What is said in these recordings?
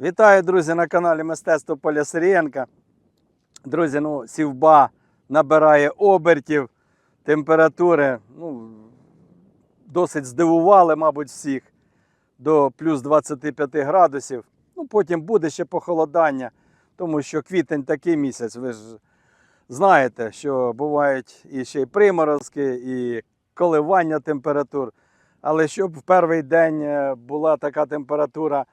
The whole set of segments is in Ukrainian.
Вітаю, друзі, на каналі Мистецтво Поля Сирієнка. Друзі, ну, сівба набирає обертів, температури ну, досить здивували, мабуть, всіх до плюс 25 градусів. Ну, потім буде ще похолодання, тому що квітень такий місяць. Ви ж знаєте, що бувають і ще й приморозки, і коливання температур. Але щоб в перший день е, була така температура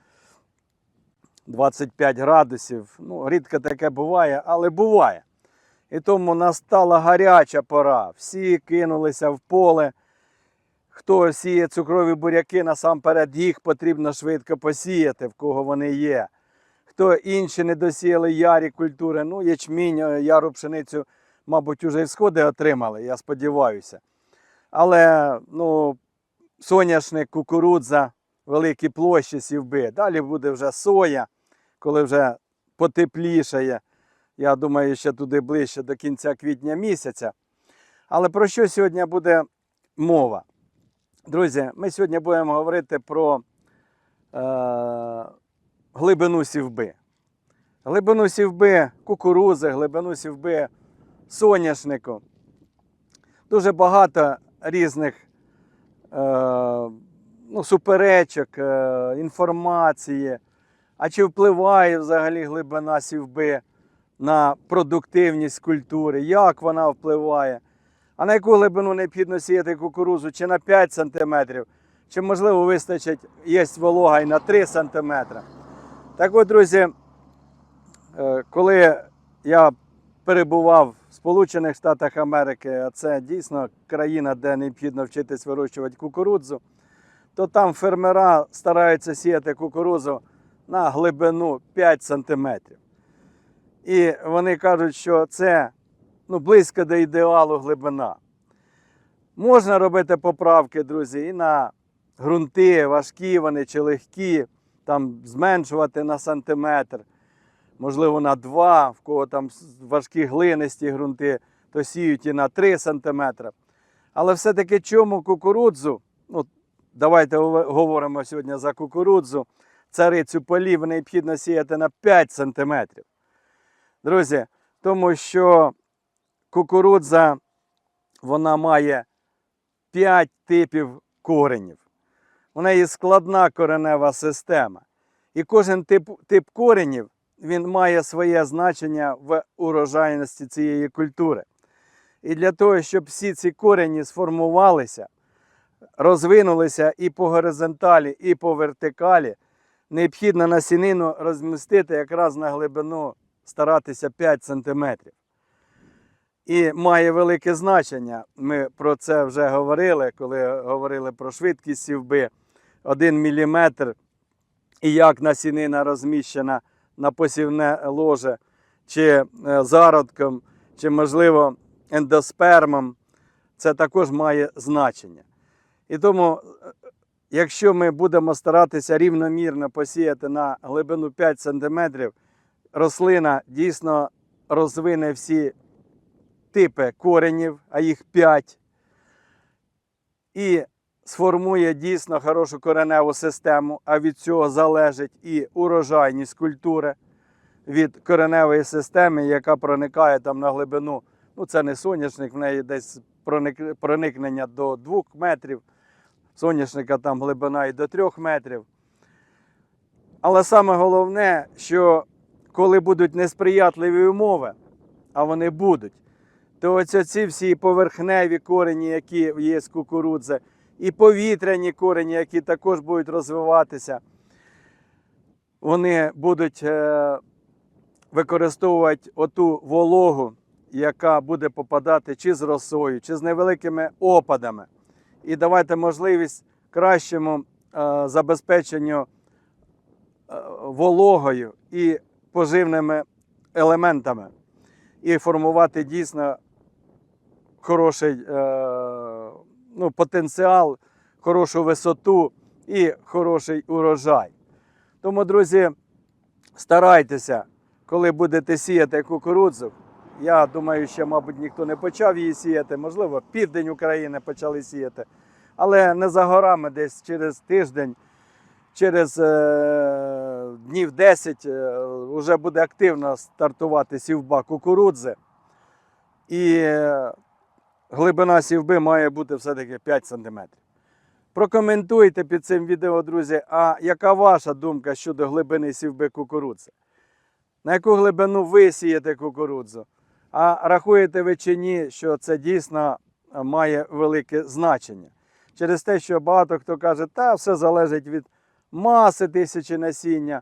25 градусів. Ну, рідко таке буває, але буває. І тому настала гаряча пора. Всі кинулися в поле. Хто сіє цукрові буряки, насамперед їх потрібно швидко посіяти, в кого вони є. Хто інші не досіяли ярі культури, ну, ячмінь, е, яру пшеницю, мабуть, уже і сходи отримали, я сподіваюся. Але ну, соняшник, кукурудза, великі площі сівби. Далі буде вже соя, коли вже потеплішає. Я думаю, ще туди ближче до кінця квітня місяця. Але про що сьогодні буде мова? Друзі, ми сьогодні будемо говорити про е, глибину сівби. Глибину сівби кукурузи, глибину сівби соняшнику. Дуже багато різних е, ну, суперечок, е, інформації. А чи впливає взагалі глибина сівби на продуктивність культури? Як вона впливає? А на яку глибину необхідно сіяти кукурузу? Чи на 5 см, чи, можливо, вистачить, є волога і на 3 см. Так от, друзі, е, коли я перебував в Сполучених Штатах Америки, а це дійсно країна, де необхідно вчитись вирощувати кукурудзу, то там фермера стараються сіяти кукурудзу на глибину 5 см. І вони кажуть, що це ну, близько до ідеалу глибина. Можна робити поправки, друзі, і на ґрунти, важкі вони чи легкі, там зменшувати на сантиметр, можливо, на 2, в кого там важкі глинисті ґрунти, то сіють і на 3 сантиметри. Але все-таки чому кукурудзу, ну, давайте гов- говоримо сьогодні за кукурудзу, царицю полів необхідно сіяти на 5 сантиметрів. Друзі, тому що кукурудза вона має 5 типів коренів. У неї складна коренева система. І кожен тип, тип коренів він має своє значення в урожайності цієї культури. І для того, щоб всі ці корені сформувалися, розвинулися і по горизонталі, і по вертикалі, необхідно насінину розмістити якраз на глибину старатися 5 см. І має велике значення. Ми про це вже говорили, коли говорили про швидкість сівби. 1 мм і як насінина розміщена на посівне ложе, чи е, зародком, чи, можливо, ендоспермом, це також має значення. І тому, е, якщо ми будемо старатися рівномірно посіяти на глибину 5 см, рослина дійсно розвине всі типи коренів, а їх 5, і сформує дійсно хорошу кореневу систему, а від цього залежить і урожайність культури від кореневої системи, яка проникає там на глибину. Ну, це не соняшник, в неї десь проникнення до 2 метрів. Соняшника там глибина і до 3 метрів. Але саме головне, що коли будуть несприятливі умови, а вони будуть, то оце ці всі поверхневі корені, які є з кукурудзи, і повітряні корені, які також будуть розвиватися, вони будуть е, використовувати оту вологу, яка буде попадати чи з росою, чи з невеликими опадами, і давати можливість кращому е, забезпеченню е, вологою і поживними елементами, і формувати дійсно хороший е, ну, потенціал, хорошу висоту і хороший урожай. Тому, друзі, старайтеся, коли будете сіяти кукурудзу. Я думаю, що, мабуть, ніхто не почав її сіяти, можливо, південь України почали сіяти. Але не за горами, десь через тиждень, через е, днів 10 вже буде активно стартувати сівба кукурудзи. І е, глибина сівби має бути все-таки 5 см. Прокоментуйте під цим відео, друзі, а яка ваша думка щодо глибини сівби кукурудзи? На яку глибину ви сієте кукурудзу? А рахуєте ви чи ні, що це дійсно е, має велике значення? Через те, що багато хто каже, та все залежить від маси тисячі насіння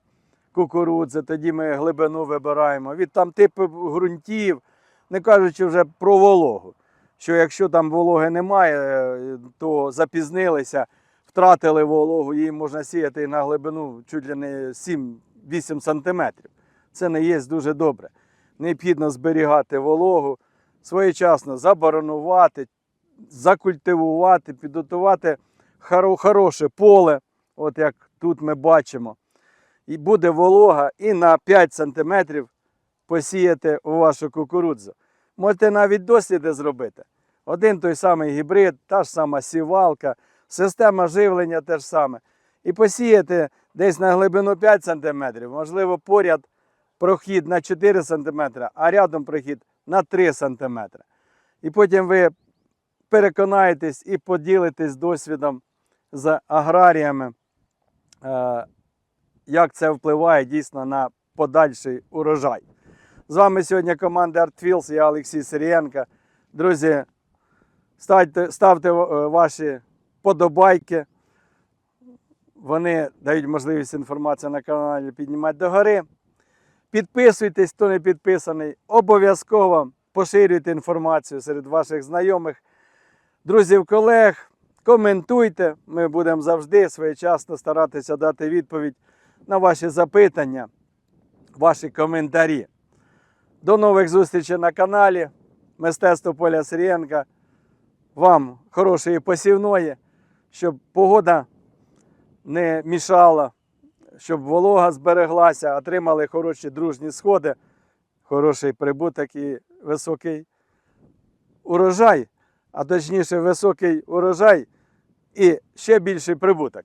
кукурудзи, тоді ми глибину вибираємо, від там типу ґрунтів, не кажучи вже про вологу. Що якщо там вологи немає, е, то запізнилися, втратили вологу, її можна сіяти на глибину чуть ли не 7-8 сантиметрів. Це не є дуже добре. Необхідно зберігати вологу, своєчасно заборонувати, закультивувати, підготувати хороше поле, от як тут ми бачимо. І буде волога і на 5 сантиметрів посіяти у вашу кукурудзу. Можете навіть досліди зробити. Один той самий гібрид, та ж сама сівалка, система живлення те ж саме. І посіяти десь на глибину 5 см, можливо, поряд прохід на 4 см, а рядом прохід на 3 см. І потім ви переконаєтесь і поділитесь досвідом з аграріями, е, як це впливає дійсно на подальший урожай. З вами сьогодні команда ArtFields, я Олексій Сирієнко. Друзі, ставте, ставте е, ваші подобайки. Вони дають можливість інформацію на каналі піднімати догори. Підписуйтесь, хто не підписаний. Обов'язково поширюйте інформацію серед ваших знайомих, друзів, колег. Коментуйте. Ми будемо завжди своєчасно старатися дати відповідь на ваші запитання, ваші коментарі. До нових зустрічей на каналі. Мистецтво Поля Сирієнка. Вам хорошої посівної, щоб погода не мішала, щоб волога збереглася, отримали хороші дружні сходи, хороший прибуток і високий урожай, а точніше високий урожай і ще більший прибуток.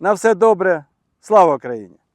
На все добре, слава Україні!